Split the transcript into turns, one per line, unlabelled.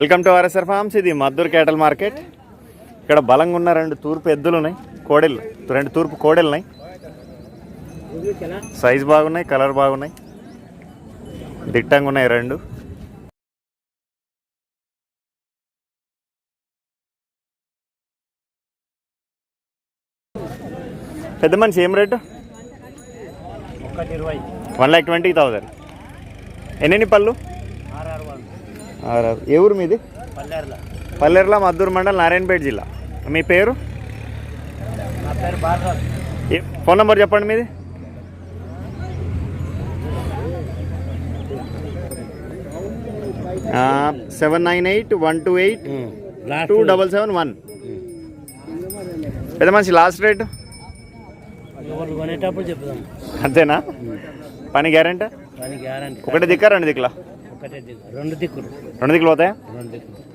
Welcome to RSR forms ఇది Maddur క్యాటల్ market. ఇక్కడ బలంగా ఉన్న రెండు తూర్పు ఎద్దులు ఉన్నాయి కోడెలు రెండు తూర్పు కోడెలు ఉన్నాయి సైజ్ బాగున్నాయి కలర్ బాగున్నాయి. దిట్టంగా ఉన్నాయి రెండు. పెద్ద మనిషి ఏం rate? One lakh twenty thousand ఎన్నెన్ని పళ్ళు? ఏ ఊరు మీది?
పల్లెర్ల.
మద్దూరు మండలం నారాయణపేట జిల్లా. మీ పేరు? ఫోన్ నెంబర్ చెప్పండి మీది. Seven nine eight one two eight two double seven one. పెద్ద మనిషి లాస్ట్ రేట్? అంతేనా? పని గ్యారెంటీ. ఒకటి దిక్కా రెండు దిక్కులా?
రెండు దిక్కులు.
రెండు దిక్కులు పోతాయా?
రెండు దిక్కులు.